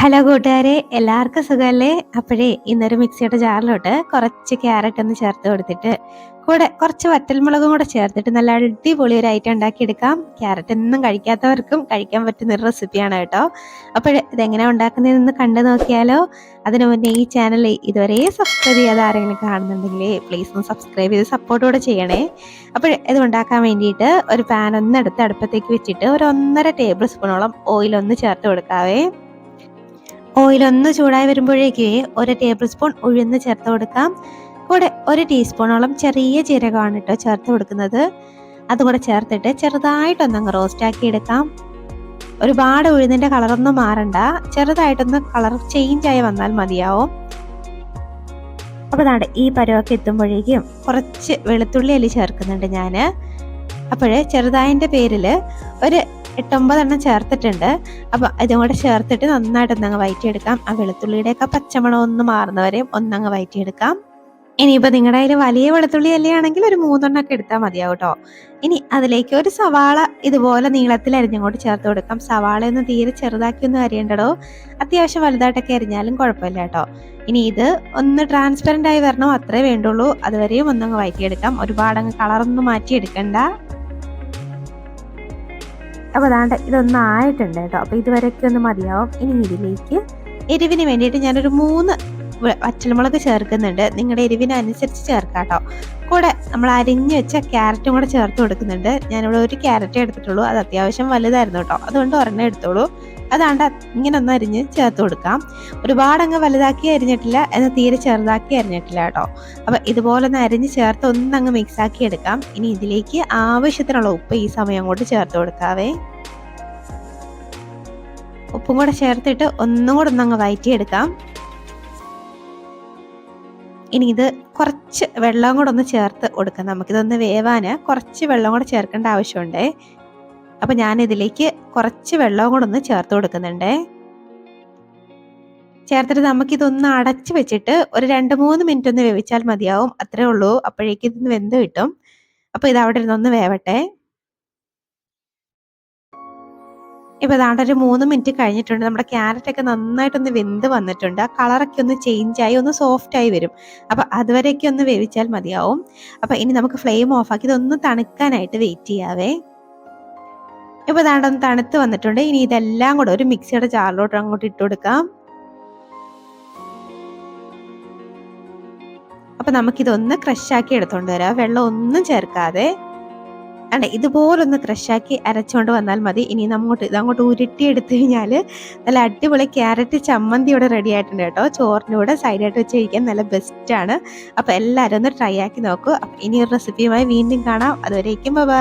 Hello കൂട്ടുകാരെ എല്ലാവർക്കും സുഖമല്ലേ? അപ്പോഴേ ഇന്നൊരു മിക്സിയുടെ ജാറിലോട്ട് കുറച്ച് ക്യാരറ്റ് ഒന്ന് ചേർത്ത് കൊടുത്തിട്ട് കൂടെ കുറച്ച് വറ്റൽമുളകും കൂടെ ചേർത്തിട്ട് നല്ല അടിപൊളി ഒരു ഐറ്റം ഉണ്ടാക്കിയെടുക്കാം. ക്യാരറ്റ് ഒന്നും കഴിക്കാത്തവർക്കും കഴിക്കാൻ പറ്റുന്ന ഒരു റെസിപ്പിയാണ് കേട്ടോ. അപ്പോൾ ഇതെങ്ങനെ ഉണ്ടാക്കുന്നതെന്ന് കണ്ടു നോക്കിയാലോ. അതിനു മുന്നേ ഈ ചാനൽ ഇതുവരെ സബ്സ്ക്രൈബ് ചെയ്യാതെ ആരെങ്കിലും കാണുന്നുണ്ടെങ്കിൽ പ്ലീസ് ഒന്ന് സബ്സ്ക്രൈബ് ചെയ്ത് സപ്പോർട്ടോടെ ചെയ്യണേ. അപ്പോൾ ഇത് ഉണ്ടാക്കാൻ വേണ്ടിയിട്ട് ഒരു പാൻ ഒന്ന് എടുത്ത് അടുപ്പത്തേക്ക് വെച്ചിട്ട് ഒരു ഒന്നര ടേബിൾ സ്പൂണോളം ഓയിൽ ഒന്ന് ചേർത്ത് കൊടുക്കാവേ. ഓയിൽ ഒന്ന് ചൂടായി വരുമ്പോഴേക്ക് ഒരു ടേബിൾ സ്പൂൺ ഉഴുന്ന് ചേർത്ത് കൊടുക്കാം. കൂടെ ഒരു ടീസ്പൂണോളം ചെറിയ ജീരകമാണ് കേട്ടോ ചേർത്ത് കൊടുക്കുന്നത്. അതുകൂടെ ചേർത്തിട്ട് ചെറുതായിട്ടൊന്നങ്ങ് റോസ്റ്റ് ആക്കി എടുക്കാം. ഒരുപാട് ഉഴുന്നിന്റെ കളറൊന്നും മാറണ്ട. ചെറുതായിട്ടൊന്ന് കളർ ചേഞ്ച് ആയി വന്നാൽ മതിയാവും. അപ്പോൾ നാട് ഈ പരുവൊക്കെ എത്തുമ്പോഴേക്കും കുറച്ച് വെളുത്തുള്ളി അല്ലി ചേർക്കുന്നുണ്ട് ഞാൻ അപ്പോഴേ ചെറുതായതിന്റെ പേരിൽ ഒരു എട്ടൊമ്പതെണ്ണം ചേർത്തിട്ടുണ്ട്. അപ്പോൾ ഇതും കൂടെ ചേർത്തിട്ട് നന്നായിട്ട് ഒന്നങ്ങ് വയറ്റിയെടുക്കാം. ആ വെളുത്തുള്ളിയുടെയൊക്കെ പച്ചമണം ഒന്ന് മാറുന്നവരെയും ഒന്നങ്ങ് വയറ്റിയെടുക്കാം. ഇനിയിപ്പോൾ നിങ്ങളുടെ കയ്യിൽ വലിയ വെളുത്തുള്ളി അല്ലയാണെങ്കിൽ ഒരു മൂന്നെണ്ണം ഒക്കെ എടുത്താൽ മതിയാവും കേട്ടോ. ഇനി അതിലേക്ക് ഒരു സവാള ഇതുപോലെ നീളത്തിൽ അരിഞ്ഞങ്ങോട്ട് ചേർത്ത് കൊടുക്കാം. സവാള ഒന്ന് തീരെ ചെറുതാക്കി ഒന്നും അരിയേണ്ടടോ. അത്യാവശ്യം വലുതായിട്ടൊക്കെ അരിഞ്ഞാലും കുഴപ്പമില്ല കേട്ടോ. ഇനി ഇത് ഒന്ന് ട്രാൻസ്പെറന്റ് ആയി വരണോ? അത്രേ വേണ്ടുള്ളൂ. അതുവരെയും ഒന്നങ്ങ് ഒരുപാട് അങ്ങ് കളറൊന്നും മാറ്റിയെടുക്കണ്ട. അപ്പോൾ അതാണ്ട് ഇതൊന്നും ആയിട്ടുണ്ട് കേട്ടോ. അപ്പോൾ ഇതുവരെയൊക്കെ ഒന്ന് മതിയാവും. ഇനി ഇതിലേക്ക് എരിവിന് വേണ്ടിയിട്ട് ഞാനൊരു മൂന്ന് വറ്റൽമുളക് ചേർക്കുന്നുണ്ട്. നിങ്ങളുടെ എരിവിനനുസരിച്ച് ചേർക്കാം കേട്ടോ കൂടെ നമ്മൾ അരിഞ്ഞു വെച്ച ക്യാരറ്റും കൂടെ ചേർത്ത് കൊടുക്കുന്നുണ്ട്. ഞാനിവിടെ ഒരു ക്യാരറ്റ് എടുത്തിട്ടുള്ളൂ. അത് അത്യാവശ്യം വലുതായിരുന്നു കേട്ടോ അതുകൊണ്ട് ഒരെണ്ണം എടുത്തോളൂ. അതാണ്ട് ഇങ്ങനെ ഒന്ന് അരിഞ്ഞ് ചേർത്ത് കൊടുക്കാം. ഒരുപാട് അങ്ങ് വലുതാക്കി അരിഞ്ഞിട്ടില്ല. എന്നാൽ തീരെ ചെറുതാക്കി അരിഞ്ഞിട്ടില്ല കേട്ടോ അപ്പം ഇതുപോലെ ഒന്ന് അരിഞ്ഞ് ചേർത്ത് ഒന്നങ്ങ് മിക്സ് ആക്കി എടുക്കാം. ഇനി ഇതിലേക്ക് ആവശ്യത്തിനുള്ള ഉപ്പ് ഈ സമയം കൊണ്ട് ചേർത്ത് കൊടുക്കാവേ. ഉപ്പും കൂടെ ചേർത്തിട്ട് ഒന്നും കൂടെ ഒന്നങ്ങ് വയറ്റിയെടുക്കാം. ഇനി ഇത് കുറച്ച് വെള്ളം കൂടെ ഒന്ന് ചേർത്ത് കൊടുക്കാം. നമുക്കിതൊന്ന് വേവാന് കുറച്ച് വെള്ളം കൂടെ ചേർക്കേണ്ട ആവശ്യമുണ്ട്. അപ്പം ഞാനിതിലേക്ക് കുറച്ച് വെള്ളവും കൂടെ ഒന്ന് ചേർത്ത് കൊടുക്കുന്നുണ്ട്. ചേർത്തിട്ട് നമുക്കിതൊന്ന് അടച്ച് വെച്ചിട്ട് ഒരു രണ്ട് മൂന്ന് മിനിറ്റ് ഒന്ന് വേവിച്ചാൽ മതിയാവും. അത്രേ ഉള്ളൂ. അപ്പോഴേക്കും ഇതൊന്ന് വെന്ത് കിട്ടും. അപ്പോൾ ഇത് അവിടെ ഇരുന്നൊന്ന് വേവട്ടെ. ഇപ്പൊ ഇതാണ്ട് ഒരു മൂന്ന് മിനിറ്റ് കഴിഞ്ഞിട്ടുണ്ട്. നമ്മുടെ ക്യാരറ്റ് ഒക്കെ നന്നായിട്ടൊന്ന് വെന്ത് വന്നിട്ടുണ്ട്. ആ കളറൊക്കെ ഒന്ന് ചേഞ്ച് ആയി ഒന്ന് സോഫ്റ്റ് ആയി വരും. അപ്പൊ അതുവരെയൊക്കെ ഒന്ന് വേവിച്ചാൽ മതിയാവും. അപ്പൊ ഇനി നമുക്ക് ഫ്ലെയിം ഓഫ് ആക്കി ഇതൊന്ന് തണുക്കാനായിട്ട് വെയിറ്റ് ചെയ്യാവേ. ഇപ്പൊ ഇതാണ്ടൊന്ന് തണുത്ത് വന്നിട്ടുണ്ട്. ഇനി ഇതെല്ലാം കൂടെ ഒരു മിക്സിയുടെ ജാറിലോട്ട് അങ്ങോട്ട് ഇട്ട് കൊടുക്കാം. അപ്പൊ നമുക്കിതൊന്ന് ക്രഷാക്കി എടുത്തോണ്ട് വരാം. വെള്ളം ഒന്നും ചേർക്കാതെ. അല്ല ഇതുപോലൊന്ന് ക്രഷാക്കി അരച്ചുകൊണ്ട് വന്നാൽ മതി. ഇനി നമ്മോട്ട് ഇതങ്ങോട്ട് ഉരുട്ടി എടുത്തു കഴിഞ്ഞാൽ നല്ല അടിപൊളി ക്യാരറ്റ് ചമ്മന്തി ഇവിടെ റെഡി ആയിട്ടുണ്ട് കേട്ടോ. ചോറിന്റെ കൂടെ സൈഡായിട്ട് വെച്ച് കഴിക്കാൻ നല്ല ബെസ്റ്റാണ് അപ്പോൾ എല്ലാവരും ഒന്ന് ട്രൈ ആക്കി നോക്കൂ. ഇനി ഒരു റെസിപ്പിയുമായി വീണ്ടും കാണാം. അതുവരേക്കും ബൈ